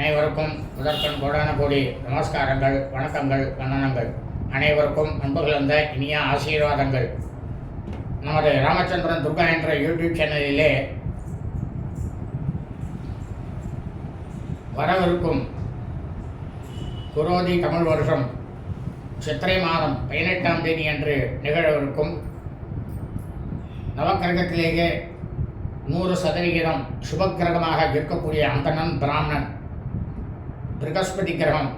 அனைவருக்கும் முதற்கண் கோடான கோடி நமஸ்காரங்கள் வணக்கங்கள் வண்ணனங்கள் அனைவருக்கும் அன்பு கலந்த இனிய ஆசீர்வாதங்கள். நமது ராமச்சந்திரன் துர்கா என்ற யூடியூப் சேனலிலே வரவிருக்கும் குரோதி தமிழ் வருஷம் சித்திரை மாதம் பதினெட்டாம் தேதி அன்று நிகழவிருக்கும் நவக்கிரகத்திலேயே நூறு சதவிகிதம் சுபக்கிரகமாக இருக்கக்கூடிய அந்தணன் பிராமணன். பிரகஸ்பதி கிரகம்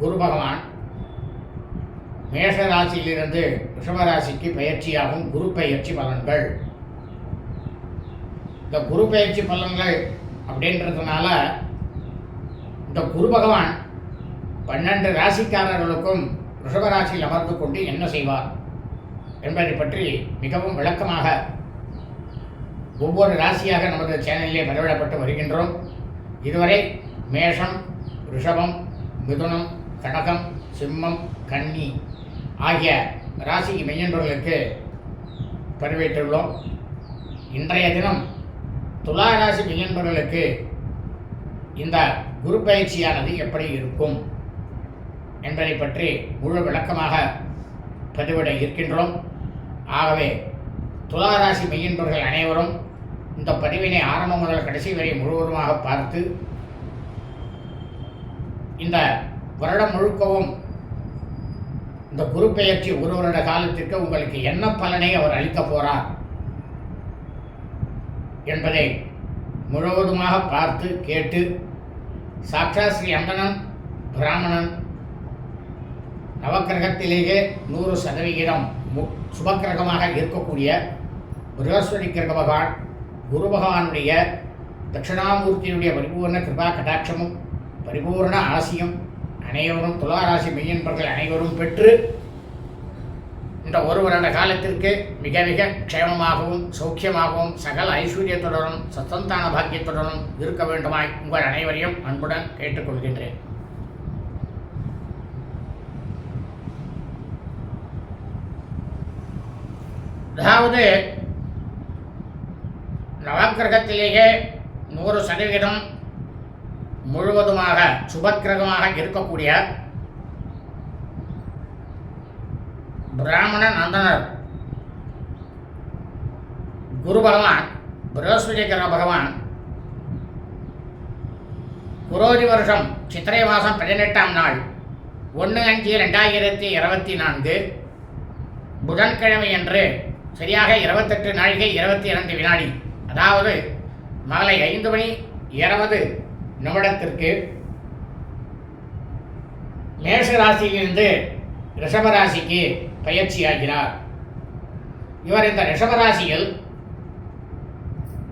குரு பகவான் மேஷ ராசியிலிருந்து ரிஷபராசிக்கு பயிற்சியாகும் குரு பயிற்சி பலன்கள். இந்த குரு பயிற்சி பலன்கள் அப்படின்றதுனால இந்த குரு பகவான் பன்னெண்டு ராசிக்காரர்களுக்கும் ரிஷபராசியில் அமர்ந்து கொண்டு என்ன செய்வார் என்பதை பற்றி மிகவும் விளக்கமாக ஒவ்வொரு ராசியாக நமது சேனலிலே பதிவிடப்பட்டு வருகின்றோம். இதுவரை மேஷம் ரிஷபம் மிதுனம் கடகம் சிம்மம் கன்னி ஆகிய ராசி மெய்யன்பர்களுக்கு பதிவேற்றுள்ளோம் இன்றைய தினம் துலா ராசி மெய்யன்பர்களுக்கு இந்த குரு பயிற்சியானது எப்படி இருக்கும் என்பதை பற்றி முழு விளக்கமாக பதிவிட இருக்கின்றோம். ஆகவே துலா ராசி மெய்யன்பர்கள் அனைவரும் இந்த பதிவினை ஆரம்பம் முதல் கடைசி வரை முழுவதுமாக பார்த்து இந்த வருடம் முழுக்கவும் இந்த குரு பெயர்ச்சி ஒரு வருட காலத்திற்கு உங்களுக்கு என்ன பலனை அவர் அளிக்கப் போறார் என்பதை முழுவதுமாக பார்த்து கேட்டு சாக்ஷா ஸ்ரீ அந்தனன் பிராமணன் நவக்கிரகத்திலேயே நூறு சதவிகிதம் மு- சுபக்கிரகமாக இருக்கக்கூடிய பிரகஸ்பதி கிரக பகவான் குரு பகவானுடைய தட்சிணாமூர்த்தியினுடைய பரிபூர்ண கிருபா கடாட்சமும் பரிபூர்ண ஆசியம். அனைவரும் துளாராசி மெய்யன்பர்கள் அனைவரும் பெற்று இந்த ஒரு வருட காலத்திற்கு மிக மிக க்ஷேமமாகவும் சௌக்கியமாகவும் சகல ஐஸ்வர்யத்துடனும் சத்தந்தான பாக்கியத்துடனும் இருக்க வேண்டுமாய் உங்கள் அனைவரையும் அன்புடன் கேட்டுக்கொள்கின்றேன். அதாவது நவக்கிரகத்திலேயே நூறு சதவீதம் முழுவதுமாக சுபக்கிரகமாக இருக்கக்கூடிய பிராமணன் நந்தனர். குரு பகவான் பிரகஸ்பதி கிரக பகவான் குரோதி வருஷம் சித்திரை மாதம் பதினெட்டாம் நாள் ஒன்று அஞ்சு ரெண்டாயிரத்தி இருபத்தி நான்கு புதன்கிழமை அன்று சரியாக இருபத்தெட்டு நாழிகை இருபத்தி இரண்டு வினாடி அதாவது மாலை ஐந்து மணி இருபது நிமிடத்திற்கு மேஷ ராசியிலிருந்து ரிஷபராசிக்கு பயிற்சியாகிறார். இவர் இந்த ரிஷபராசியில்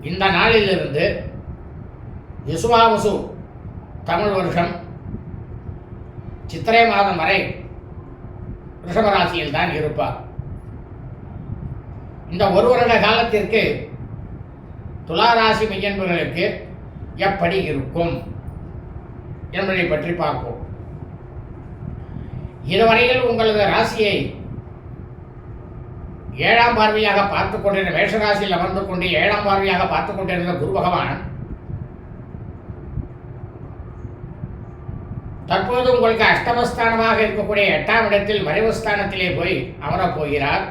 இந்த நாளிலிருந்து விசுவாவசு தமிழ் வருஷம் சித்திரை மாதம் வரை ரிஷபராசியில் தான் இருப்பார். இந்த ஒரு வருட காலத்திற்கு துளாராசி மையன்பர்களுக்கு எப்படி இருக்கும் என்பதை பற்றி பார்ப்போம். இதுவரையில் உங்களது ராசியை ஏழாம் பார்வையாக பார்த்து கொண்டிருந்த மேஷராசியில் அமர்ந்து கொண்டு ஏழாம் பார்வையாக பார்த்து கொண்டிருந்த குரு பகவான் தற்போது உங்களுக்கு அஷ்டமஸ்தானமாக இருக்கக்கூடிய எட்டாம் இடத்தில் மறைவு ஸ்தானத்திலே போய் அமரப் போகிறார்.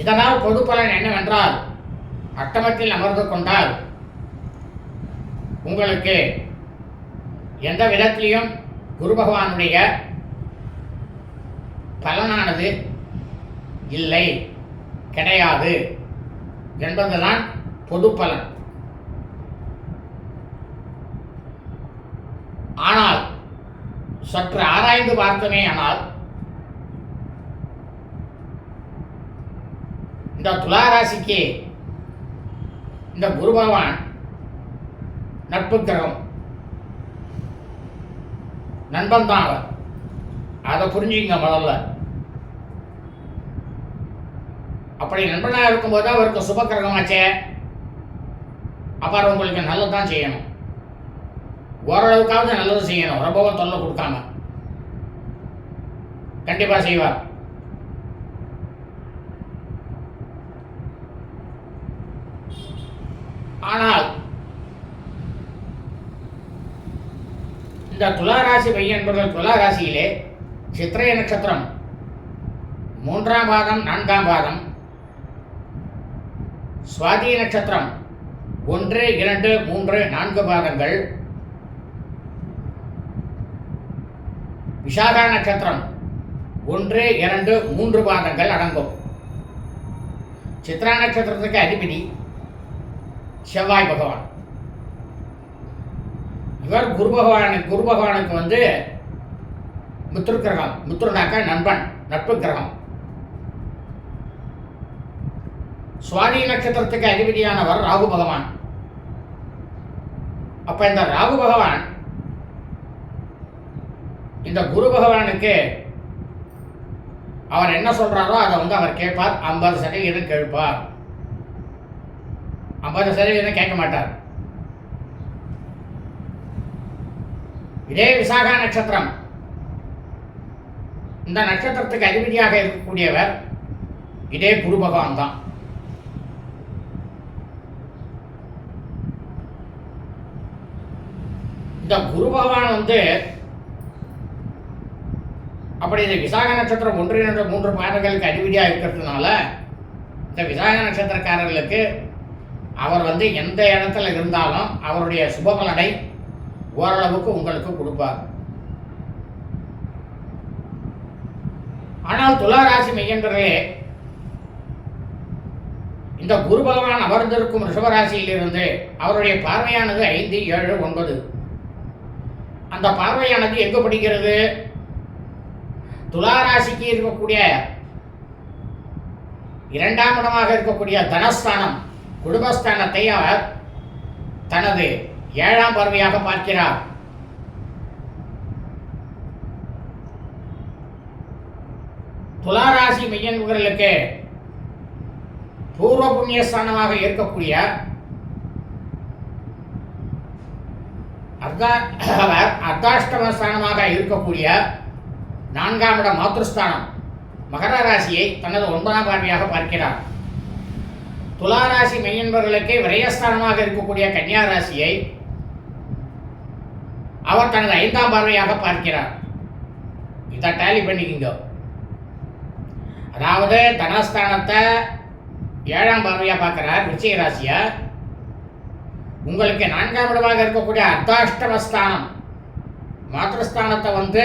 இதனால் பொது பலன் என்னவென்றால் அட்டமத்தில் அமர்ந்து கொண்டால் உங்களுக்கு எந்த விதத்திலையும் குரு பகவானுடைய பலனானது இல்லை கிடையாது என்பதுதான் பொது பலன். ஆனால் சற்று ஆராய்ந்து பார்த்தோமே ஆனால் இந்த துளாராசிக்கு இந்த குரு பகவான் நட்பு கிரகம் நண்பன் தான் அவர். அதை புரிஞ்சுங்க முதல்ல. அப்படி நண்பனாக இருக்கும்போது அவருக்கு சுபக்கிரகமாச்சே. அப்புறம் உங்களுக்கு நல்லது தான் செய்யணும். ஓரளவுக்காவது நல்லது செய்யணும். ரொம்பவும் தொல்லை கொடுக்காம. கண்டிப்பாக செய்வார். ஆனால் இந்த துளாராசி பையன் துளாராசியிலே சித்திரை நட்சத்திரம் மூன்றாம் பாதம் நான்காம் பாதம் சுவாதி நட்சத்திரம் ஒன்று இரண்டு மூன்று நான்கு பாதங்கள் விசாகா நட்சத்திரம் ஒன்று இரண்டு மூன்று பாதங்கள் அடங்கும். சித்ரா நட்சத்திரத்துக்கு அதிபதி செவ்வாய் பகவான். இவர் குரு பகவான் குரு பகவானுக்கு வந்து மித்ரு கிரகம் மித்ருனாக்க நண்பன் நட்பு கிரகம். சுவாதி நட்சத்திரத்துக்கு அதிபதியானவர் ராகு பகவான். அப்ப இந்த ராகு பகவான் இந்த குரு பகவானுக்கு அவர் என்ன சொல்றாரோ அதை வந்து அவர் கேட்பார் ஐம்பது சதவீதம் கேட்பார். ஐம்பது சதவீதம் கேட்க மாட்டார். இதே விசாகா நட்சத்திரம். இந்த நட்சத்திரத்துக்கு அதிபதியாக இருக்கக்கூடியவர் இதே குரு பகவான் தான். இந்த குரு பகவான் வந்து அப்படி இந்த விசாக நட்சத்திரம் ஒன்று இரண்டு மூன்று பாதங்களுக்கு அதிபதியாக இருக்கிறதுனால இந்த விசாக நட்சத்திரக்காரர்களுக்கு அவர் வந்து எந்த இடத்துல இருந்தாலும் அவருடைய சுபபலனை ஓரளவுக்கு உங்களுக்கு கொடுப்பார். ஆனால் துளாராசி மையன்றர்களே இந்த குரு பகவான் அமர்ந்திருக்கும் ரிஷபராசியிலிருந்து அவருடைய பார்வையானது ஐந்து ஏழு ஒன்பது. அந்த பார்வையானது எங்கு படிக்கிறது துளாராசிக்கு இருக்கக்கூடிய இரண்டாம் இடமாக இருக்கக்கூடிய தனஸ்தானம். குடும்பஸ்தானத்தை அவர் தனது ஏழாம் பார்வையாக பார்க்கிறார். துளாராசி மையன்களுக்கு பூர்வ புண்ணியஸ்தானமாக இருக்கக்கூடிய அர்த்தா அவர் அர்த்தாஷ்டம ஸ்தானமாக இருக்கக்கூடிய நான்காம் இடம் மாத்ருஸ்தானம். மகர ராசியை தனது ஒன்பதாம் பார்வையாக பார்க்கிறார். துலா ராசி மெய்யன்பர்களுக்கு விரயஸ்தானமாக இருக்கக்கூடிய கன்னியா ராசியை அவர் தனது ஐந்தாம் பார்வையாக பார்க்கிறார். இதை டேலி பண்ணிக்கோங்க. அதாவது தனஸ்தானத்தை ஏழாம் பார்வையாக பார்க்கிறார் விருச்சிக ராசியை உங்களுக்கு நான்காம் இடமாக இருக்கக்கூடிய அர்த்தாஷ்டமஸ்தானம் மாத்திரஸ்தானத்தை வந்து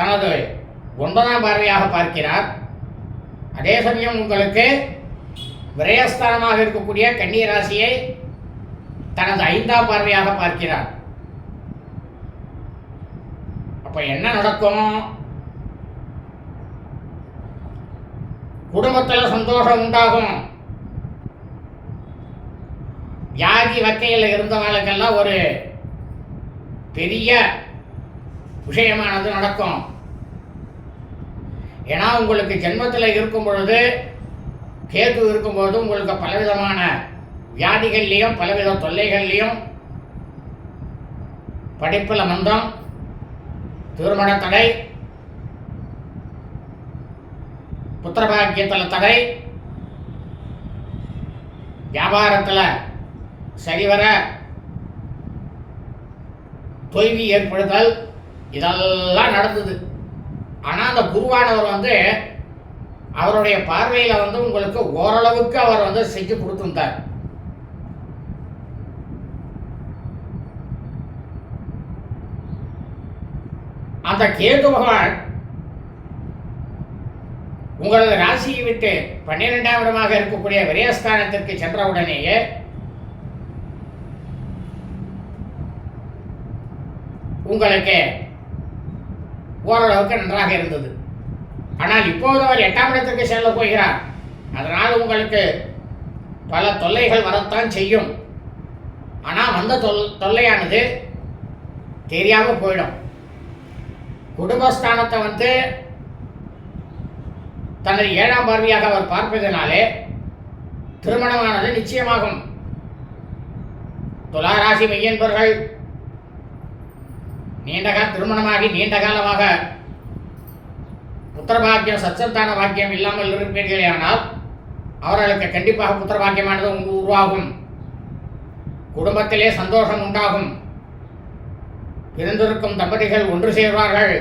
தனது ஒன்பதாம் பார்வையாக பார்க்கிறார். அதே சமயம் உங்களுக்கு விரயஸ்தானமாக இருக்கக்கூடிய கன்னி ராசியை தனது ஐந்தாம் பார்வையாக பார்க்கிறார். அப்ப என்ன நடக்கும்? குடும்பத்தில் சந்தோஷம் உண்டாகும். வியாதி வக்கையில் இருந்தவர்களுக்கெல்லாம் ஒரு பெரிய விஷயமானது நடக்கும். ஏன்னா உங்களுக்கு ஜென்மத்தில் இருக்கும் பொழுது கேது இருக்கும்போது உங்களுக்கு பலவிதமான வியாதிகள்லையும் பலவித தொல்லைகள்லையும் படிப்பில் மந்தம் திருமண தடை புத்திரபாக்கியத்தில் தடை வியாபாரத்தில் சரிவர தொய்வி ஏற்படுத்தல் இதெல்லாம் நடந்தது. ஆனால் அந்த குருவானவர் வந்து அவருடைய பார்வையில் வந்து உங்களுக்கு ஓரளவுக்கு அவர் வந்து செஞ்சு கொடுத்துருந்தார். அந்த கேது பகவான் உங்களது ராசியை விட்டு பன்னிரெண்டாம் இடமாக இருக்கக்கூடிய விரயஸ்தானத்திற்கு சென்றவுடனேயே உங்களுக்கு ஓரளவுக்கு நன்றாக இருந்தது. ஆனால் இப்போது அவர் எட்டாம் இடத்திற்கு செல்ல போகிறார். அதனால் உங்களுக்கு பல தொல்லைகள் வரத்தான் செய்யும். ஆனால் வந்த தொல் தொல்லையானது தெரியாமல் போயிடும். குடும்பஸ்தானத்தை வந்து தனது ஏழாம் பார்வையாக அவர் பார்ப்பதனாலே திருமணமானது நிச்சயமாகும். துளாராசி மையன்பர்கள் நீண்டகால திருமணமாகி நீண்ட காலமாக புத்திரபாக்கியம் சச்சந்தான பாக்கியம் இல்லாமல் இருப்பீர்களே ஆனால் அவர்களுக்கு கண்டிப்பாக புத்திர பாக்கியமானது உருவாகும். குடும்பத்திலே சந்தோஷம் உண்டாகும். பிறந்திருக்கும் தம்பதிகள் ஒன்று சேர்வார்கள்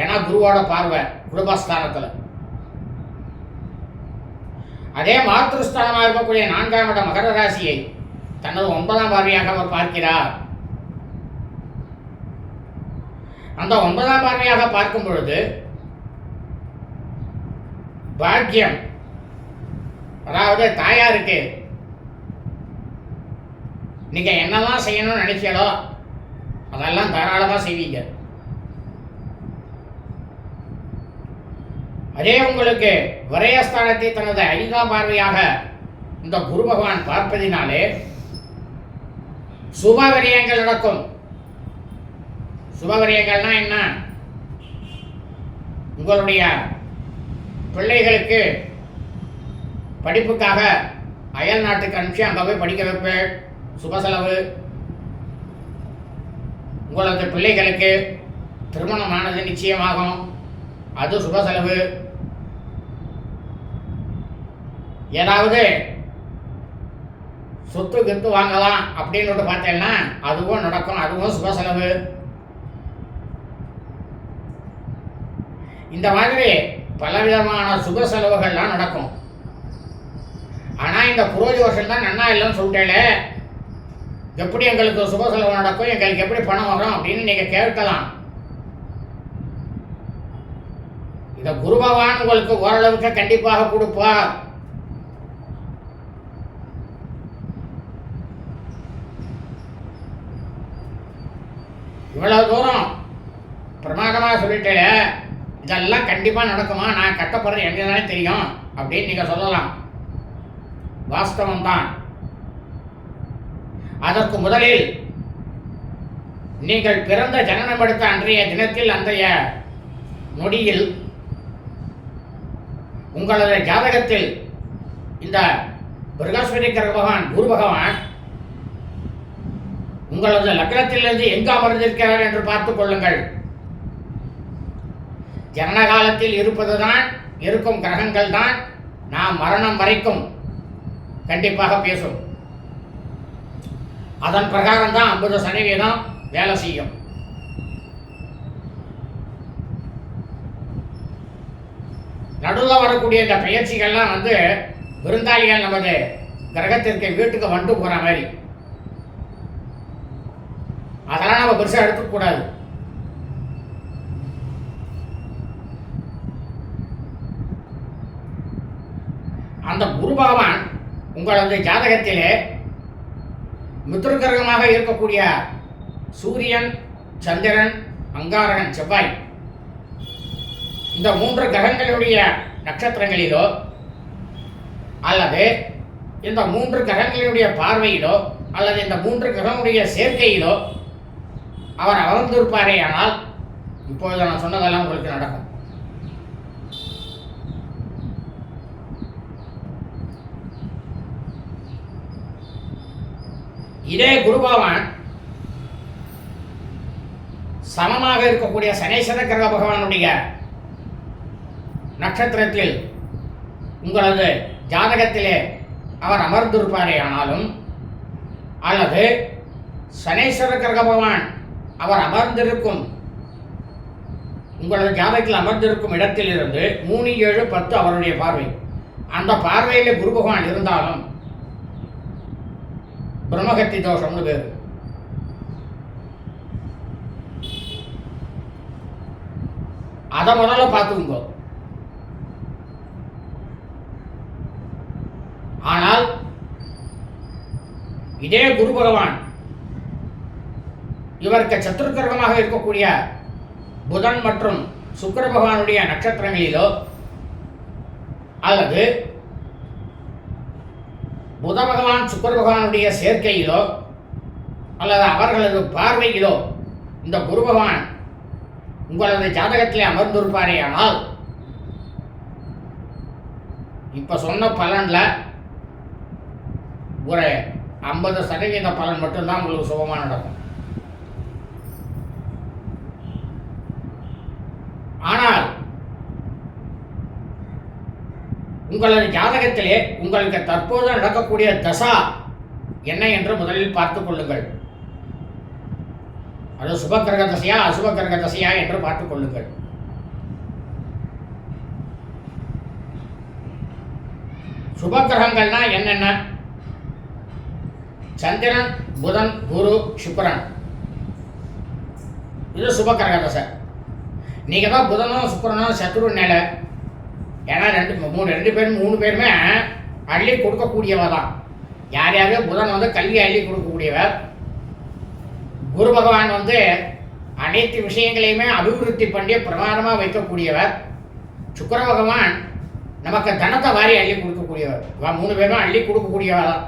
என குருவோட பார்வை குடும்பஸ்தானத்தில். அதே மாத்திருஸ்தானமாக இருக்கக்கூடிய நான்காம் இட மகர ராசியை தனது ஒன்பதாம் பார்வையாக அவர் பார்க்கிறார். அந்த ஒன்பதாம் பார்வையாக பார்க்கும் பொழுது பாக்கியம். அதாவது தாயாருக்கு. நீங்கள் என்னெல்லாம் செய்யணும்னு நினைச்சீங்களோ அதெல்லாம் தாராளமாக செய்வீங்க. அதே உங்களுக்கு விரயஸ்தானத்தை தனது ஐந்தாம் பார்வையாக இந்த குரு பகவான் பார்ப்பதினாலே சுப விரயங்கள் நடக்கும். சுப விரயங்கள்னா என்ன? உங்களுடைய பிள்ளைகளுக்கு படிப்புக்காக அயல் நாட்டுக்கு அனுப்பிச்சு அங்கே போய் படிக்க வைப்பேன். சுப செலவு. உங்களது பிள்ளைகளுக்கு திருமணமானது நிச்சயமாகும். அது சுப செலவு. ஏதாவது சொத்து கித்து வாங்கலாம் அப்படின்னு பார்த்தேன்னா அதுவும் நடக்கும். அதுவும் சுப செலவு. இந்த மாதிரி பலவிதமான சுப செலவுகள்லாம் நடக்கும். ஆனால் இந்த புரோஜோஷம் தான் நன்னா இல்லைன்னு சொல்லிட்டேலே. எப்படி எங்களுக்கு சுப செலவு நடக்கும் எங்களுக்கு எப்படி பணம் வரும் அப்படின்னு நீங்கள் கேட்கலாம். இந்த குரு பகவான் உங்களுக்கு ஓரளவுக்கு கண்டிப்பாக கொடுப்பார். இவ்வளவு தூரம் பிரமாதமாக சொல்லிட்டேன் இதெல்லாம் கண்டிப்பாக நடக்குமா? நான் கட்டப்படுறது எனக்கு தானே தெரியும். அப்படின்னு நீங்கள் சொல்லலாம். வாஸ்தவம் தான் அதற்கு முதலில் நீங்கள் பிறந்த ஜனனம் எடுத்த அன்றைய தினத்தில் அன்றைய நொடியில் உங்களது ஜாதகத்தில் இந்த பிரகஸ்பதி கிரக பகவான் குரு பகவான் உங்களது லக்னத்திலிருந்து எங்கு அமர்ந்திருக்கிறார் என்று பார்த்துக் கொள்ளுங்கள். ஜனன காலத்தில் இருப்பதுதான் இருக்கும் கிரகங்கள் தான் நாம் மரணம் வரைக்கும் கண்டிப்பாக பேசும். அதன் பிரகாரம் தான் ஐம்பது சதவீதம் வேலை செய்யும். நடுவில் வரக்கூடிய இந்த பயிற்சிகள்லாம் வந்து விருந்தாளிகள் நமது கிரகத்திற்கு வீட்டுக்கு வந்து போகிற மாதிரி. அதெல்லாம் நம்ம பெருசாக எடுத்துக்கூடாது அந்த குரு பகவான் உங்களது ஜாதகத்திலே மித்ருகிரகமாக இருக்கக்கூடிய சூரியன் சந்திரன் அங்காரகன் செவ்வாய் இந்த மூன்று கிரகங்களுடைய நட்சத்திரங்களிலோ அல்லது இந்த மூன்று கிரகங்களுடைய பார்வையிலோ அல்லது இந்த மூன்று கிரகங்களுடைய சேர்க்கையிலோ அவர் அமர்ந்திருப்பாரே ஆனால் இப்பொழுது நான் சொன்னதெல்லாம் உங்களுக்கு நடக்கும். இதே குருபவான் சமமாக இருக்கக்கூடிய சனேஸ்வர கிரக பகவானுடைய நட்சத்திரத்தில் உங்களது ஜாதகத்திலே அவர் அமர்ந்திருப்பாரே ஆனாலும் அல்லது சனேஸ்வர கிரக பகவான் அவர் அமர்ந்திருக்கும் உங்களது ஜாதகத்தில் அமர்ந்திருக்கும் இடத்திலிருந்து மூணு ஏழு பத்து அவருடைய பார்வை. அந்த பார்வையிலே குரு பகவான் இருந்தாலும் பிரம்மகத்தி தோஷம்னு பேர். அதை முதல்ல பார்த்துக்குங்க. ஆனால் இதே குரு பகவான் இவருக்கு சத்துருக்கிரகமாக இருக்கக்கூடிய புதன் மற்றும் சுக்கர பகவானுடைய நட்சத்திரங்களிலோ அல்லது புத பகவான் சுக்கர பகவானுடைய சேர்க்கையிலோ அல்லது அவர்களது பார்வையிலோ இந்த குரு பகவான் உங்களது ஜாதகத்திலே அமர்ந்திருப்பாரே ஆனால் இப்ப சொன்ன பலன்ல ஒரு ஐம்பது சதவீத பலன் மட்டும்தான் உங்களுக்கு சுகமாக நடக்கும் ஆனால் உங்களது ஜாதகத்திலே உங்களுக்கு தற்போது நடக்கக்கூடிய தசா என்ன என்று முதலில் பார்த்துக் கொள்ளுங்கள். அது சுபக்கிரக தசையா அசுப கிரக தசையா என்று பார்த்துக் கொள்ளுங்கள். சுபக்கிரகங்கள்னா என்னென்ன? சந்திரன் புதன் குரு சுக்கரன். இது சுபக்கிரக தசை. நீங்கள் தான் புதனும் சுக்கரனும் சத்ரு நிலை ஏன்னா ரெண்டு மூணு ரெண்டு பேரும் மூணு பேருமே அள்ளி கொடுக்கக்கூடியவ தான் யார்? யாரையோ புதன் வந்து கல்வி அள்ளி கொடுக்கக்கூடியவர். குரு பகவான் வந்து அனைத்து விஷயங்களையுமே அபிவிருத்தி பண்ணி பிரமாதமாக வைக்கக்கூடியவர். சுக்கர பகவான் நமக்கு தனத்தை வாரி அள்ளி கொடுக்கக்கூடியவர். மூணு பேரும் அள்ளி கொடுக்கக்கூடியவர் தான்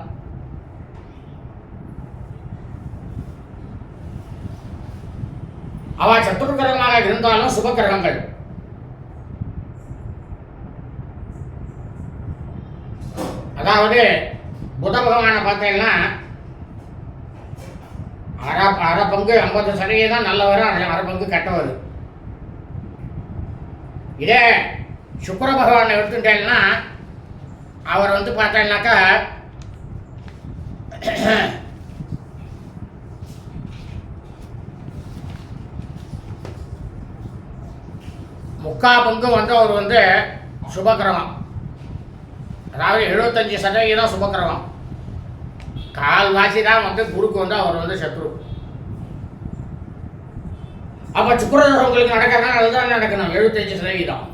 அவ சத்துருக்கிரகமாக இருந்தாலும் சுபக்கிரகங்கள். அதாவது புத பகவானை பார்த்தீங்கன்னா அரை அரை பங்கு ஐம்பது சதவீதம் நல்லவர் அரை பங்கு கெட்டவர். இதே சுக்கர பகவானை எடுத்துட்டேன்னா அவர் வந்து பார்த்தேன்னாக்கா முக்கா பங்கு வந்து அவர் வந்து சுபகிரமம் அதாவது எழுபத்தஞ்சு சதவீதம் சுபக்கிரமம் கால்வாசி தான் வந்து குருக்கு வந்து அவர் வந்து சத்ரு. அப்ப சுக்கரதோஷம் உங்களுக்கு நடக்கிறதா அதுதான் நடக்கணும் எழுபத்தஞ்சு சதவீதம்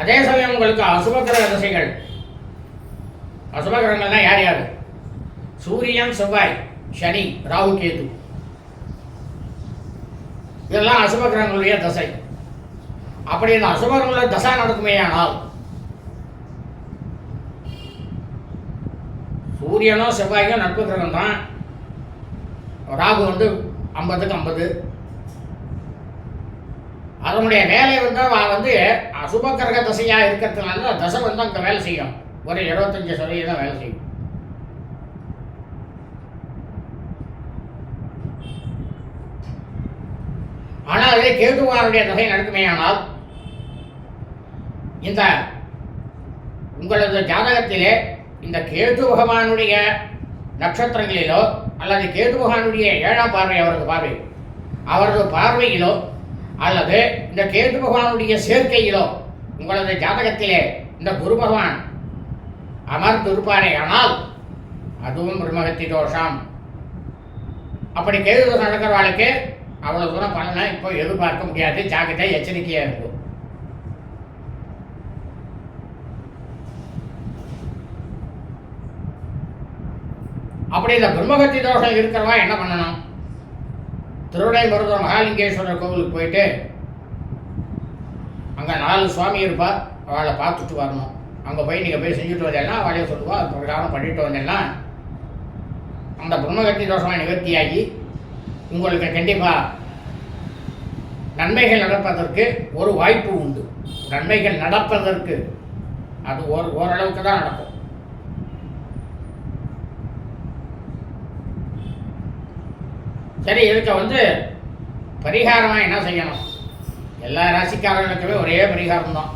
அதே சமயம் உங்களுக்கு அசுபகிரக திசைகள். அசுபகிரகங்கள்னா யார் யார்? சூரியன் செவ்வாய் சனி ராகு கேது. இதெல்லாம் அசுபகிரகங்களுடைய தசை. அப்படி இந்த அசுபகிரகங்களுடைய நடக்குமே ஆனால் சூரியனும் செவ்வாய்க்கும் நட்பு கிரகம் தான். ராகு வந்து ஐம்பதுக்கு ஐம்பது. அதனுடைய வேலை வந்து வந்து அசுப கிரக தசையாக இருக்கிறதுனால தசை வந்து அங்கே வேலை செய்யும். ஒரு இருபத்தஞ்சு சதவீதம் வேலை செய்யும். ஆனால் அதே கேதுவாருடைய தசை நடக்குமேயானால் இந்த உங்களது ஜாதகத்திலே இந்த கேது பகவானுடைய நட்சத்திரங்களிலோ அல்லது கேது பகவானுடைய ஏழாம் பார்வை அவரது பார்வை அவரது பார்வையிலோ அல்லது இந்த கேது பகவானுடைய சேர்க்கையிலோ உங்களது ஜாதகத்திலே இந்த குரு பகவான் அமர்ந்து இருப்பாரே ஆனால் அதுவும் பிரம்மகத்தி தோஷம். அப்படி கேது நடக்கிறவாளுக்கு அவ்வளவு தூரம் பண்ணலாம் இப்போ எதிர்பார்க்க முடியாது. ஜாக்கிரதை எச்சரிக்கையா இருக்கும் அப்படி இந்த பிரம்மகத்தி தோஷம் இருக்கிறவா என்ன பண்ணணும்? திருவிடை மருத்துவர் மகாலிங்கேஸ்வரர் கோவிலுக்கு போயிட்டு அங்கே நாலு சுவாமி இருப்பார். அவளை பார்த்துட்டு வரணும். அங்கே போய் நீங்கள் போய் செஞ்சுட்டு வந்தேன்னா அவளையே சொல்லுவா அது பிரகாரம் பண்ணிட்டு வந்தேன்னா அந்த பிரம்மகத்தி தோஷமாக நிவர்த்தியாகி உங்களுக்கு கண்டிப்பாக நன்மைகள் நடப்பதற்கு ஒரு வாய்ப்பு உண்டு. நன்மைகள் நடப்பதற்கு அது ஒரு ஓரளவுக்கு தான் நடக்கும். சரி இதுக்கு வந்து பரிகாரமாக என்ன செய்யணும்? எல்லா ராசிக்காரர்களுக்குமே ஒரே பரிகாரம் தான்.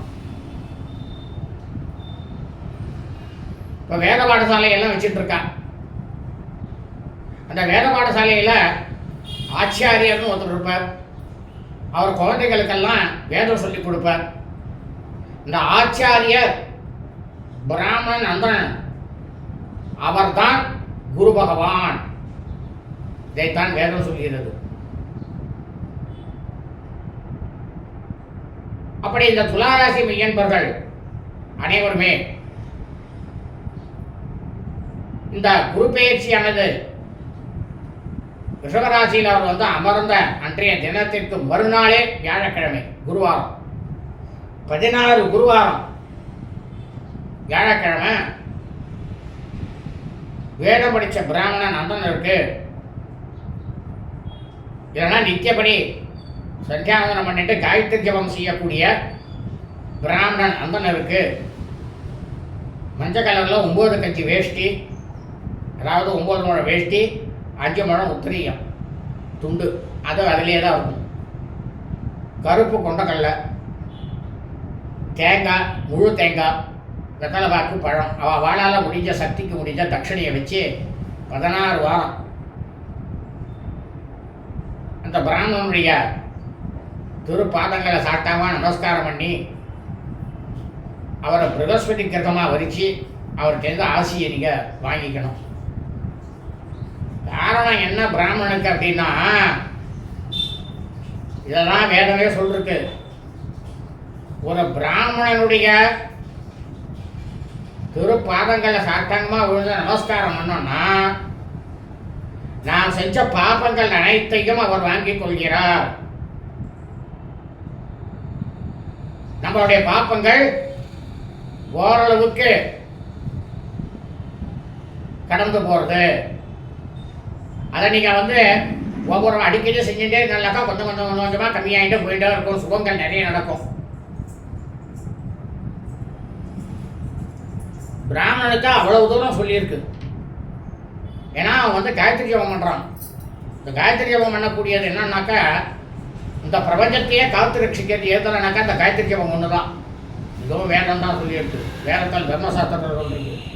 இப்போ வேத பாடசாலையெல்லாம் வச்சுட்டு இருக்கான் அந்த வேத பாடசாலையில் ஆச்சாரியர்னு ஒருத்தர் இருப்பார். அவர் குழந்தைகளுக்கெல்லாம் வேதம் சொல்லி கொடுப்பார். இந்த ஆச்சாரியர் பிராமணன் அந்தணன். அவர்தான் குரு பகவான். இதைத்தான் வேதம் சொல்கிறது. அப்படி இந்த துளாராசி மெய்யன்பர்கள் அனைவருமே இந்த குரு பயிற்சியானது ரிஷபராசியில் அவர் வந்து அமர்ந்த அன்றைய தினத்திற்கு மறுநாளே வியாழக்கிழமை குருவாரம். பதினாறு குருவாரம். வியாழக்கிழமை வேதம் படித்த பிராமணன் அந்தனருக்கு இதெல்லாம் நித்தியபடி சத்தியானந்தனம் பண்ணிட்டு காயத்ரி ஜபம் செய்யக்கூடிய பிராமணன் அந்தனருக்கு மஞ்சள் கலரில் ஒம்பது கஞ்சி வேஷ்டி அதாவது ஒம்பது முழம் வேஷ்டி அஞ்சு முழம் உத்திரியம். துண்டு. அது அதிலே தான் இருக்கும். கருப்பு கொண்டக்கடலை தேங்காய் முழு தேங்காய் வெத்தலை பாக்கு பழம். அவள் வாழால் முடிஞ்ச சக்திக்கு முடிஞ்ச தட்சணையை வச்சு பதினாறு வாரம் அந்த பிராமணனுடைய திருப்பாதங்களை சாட்டாமல் நமஸ்காரம் பண்ணி அவரை பிரகஸ்பதி கிரகமாக வரிச்சு அவர்கிட்ட ஆசையை நீங்கள் வாங்கிக்கணும். காரணம் என்ன பிராமணனுக்கு அப்படின்னா இதெல்லாம் வேதமே சொல்லிருக்கு. ஒரு பிராமணனுடைய திருப்பாதங்களை சாத்தாங்கமாக விழுந்து நமஸ்காரம் பண்ணோம்னா நாம் செஞ்ச பாபங்கள் அனைத்தையும் அவர் வாங்கிக் கொள்கிறார். நம்மளுடைய பாப்பங்கள் ஓரளவுக்கு கடந்து போகிறது அதை நீங்கள் வந்து ஒவ்வொரு அடிக்கடி செஞ்சுட்டே இருந்தாக்கா கொஞ்சம் கொஞ்சம் கொஞ்சம் கொஞ்சமாக கம்மியாகிட்டு போயிட்டே இருக்கும். சுகங்கள் நிறைய நடக்கும். பிராமணனுக்கு அவ்வளவு தூரம் சொல்லியிருக்கு. ஏன்னா அவன் வந்து காயத்ரி ஜபம் பண்ணுறான் இந்த காயத்ரி ஜபம் பண்ணக்கூடியது என்னன்னாக்கா இந்த பிரபஞ்சத்தையே காத்து ரட்சிக்கிறது ஏதலைனாக்கா இந்த காயத்ரி ஜபம் ஒன்று தான் இதுவும் வேதம் தான் சொல்லியிருக்கு. வேதத்தால் தர்மசாஸ்திரம் சொல்லியிருக்கு.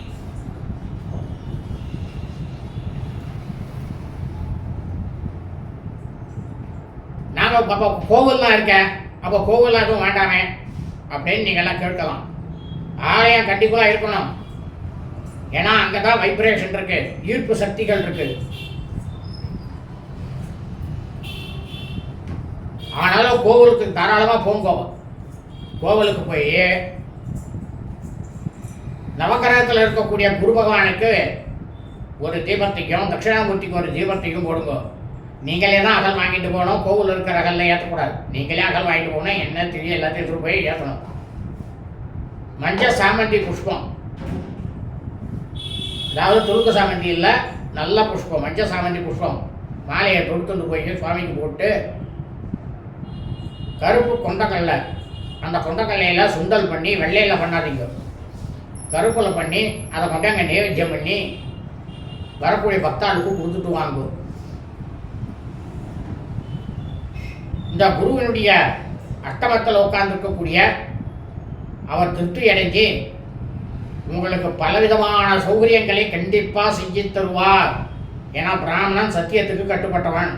நாங்கள் அப்போ கோவில்லாம் இருக்கேன் அப்போ கோவில்லாம் எதுவும் வேண்டாமே அப்படின்னு நீங்கள்லாம் கேட்கலாம். ஆலயம் கண்டிப்பாக இருக்கணும். ஏன்னா அங்கே தான் வைப்ரேஷன் இருக்கு ஈர்ப்பு சக்திகள் இருக்கு. ஆனாலும் கோவிலுக்கு தாராளமாக போங்கோ கோவிலுக்கு போய் நவகிரகத்தில் இருக்கக்கூடிய குரு பகவானுக்கு ஒரு தீபத்தையும் தட்சிணாமூர்த்திக்கு ஒரு தீபத்தையும் போடுங்க. நீங்களே தான் அகல் வாங்கிட்டு போகணும். கோவில் இருக்கிற அகல்ல ஏற்றக்கூடாது நீங்களே அகல் வாங்கிட்டு போகணும். என்ன தெரியும் எல்லாத்தையும் எடுத்துகிட்டு போய் ஏற்றணும் மஞ்சள் சாமந்தி புஷ்பம். அதாவது துருக்க சாமந்தி இல்லை நல்ல புஷ்பம் மஞ்சள் சாமந்தி புஷ்பம். மாலையை தொடுத்துட்டு போய் சுவாமிக்கு போட்டு கருப்பு கொண்டக்கல்லை அந்த கொண்டக்கடலையில் சுண்டல் பண்ணி வெள்ளையில் பண்ணாதீங்க. கருப்பில் பண்ணி அதை கொண்டாங்க அங்கே நைவேத்தியம் பண்ணி வரக்கூடிய பக்தாளுக்கு கொடுத்துட்டு வாங்குவோம் இந்த குருவினுடைய அஷ்டமத்தில் உட்கார்ந்துருக்கக்கூடிய அவர் திருப்தி அடைஞ்சு உங்களுக்கு பலவிதமான சௌகரியங்களை கண்டிப்பாக செஞ்சு தருவார். ஏன்னா பிராமணன் சத்தியத்துக்கு கட்டுப்பட்டவன்.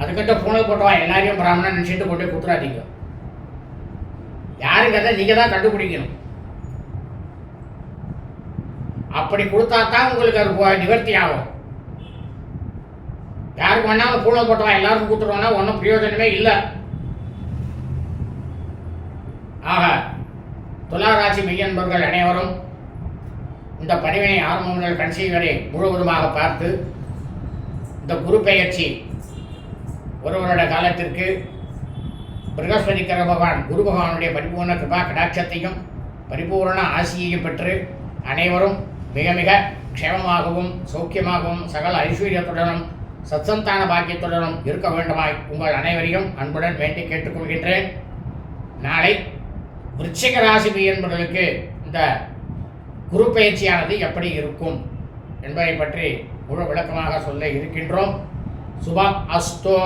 அதுக்கிட்ட பூனல் போட்டவன் எல்லாரையும் பிராமணன் நினச்சிட்டு கொண்டு போய் குத்துறாதீங்க. யாருக்கு அதை நீங்கள் தான் கண்டுபிடிக்கணும். அப்படி கொடுத்தா தான் உங்களுக்கு அது நிவர்த்தி ஆகும் யாருக்கு வேணாலும் பூனல் போட்டவன் எல்லாருக்கும் கொடுத்துருவானா ஒன்றும் பிரயோஜனமே இல்லை. ஆக துலாராசி மெய்யன்பர்கள் அனைவரும் இந்த பதிவினை ஆரம்பம் முதல் கடைசி வரை முழுவதுமாக பார்த்து இந்த குரு பெயர்ச்சி ஒரு வருட காலத்திற்கு பிரகஸ்பதி கிரக பகவான் குரு பகவானுடைய பரிபூர்ண கிருபா கடாட்சத்தையும் பரிபூர்ண ஆசியையும் பெற்று அனைவரும் மிக மிக க்ஷேமமாகவும் சௌக்கியமாகவும் சகல ஐஸ்வர்யத்துடனும் சத்சந்தான பாக்கியத்துடனும் இருக்க வேண்டுமாய் உங்கள் அனைவரையும் அன்புடன் வேண்டி கேட்டுக்கொள்கின்றேன். நாளை விருச்சிக ராசி என்பவர்களுக்கு இந்த குரு பயிற்சியானது எப்படி இருக்கும் என்பதை பற்றி முழு விளக்கமாக சொல்ல இருக்கின்றோம். சுபம் அஸ்தோ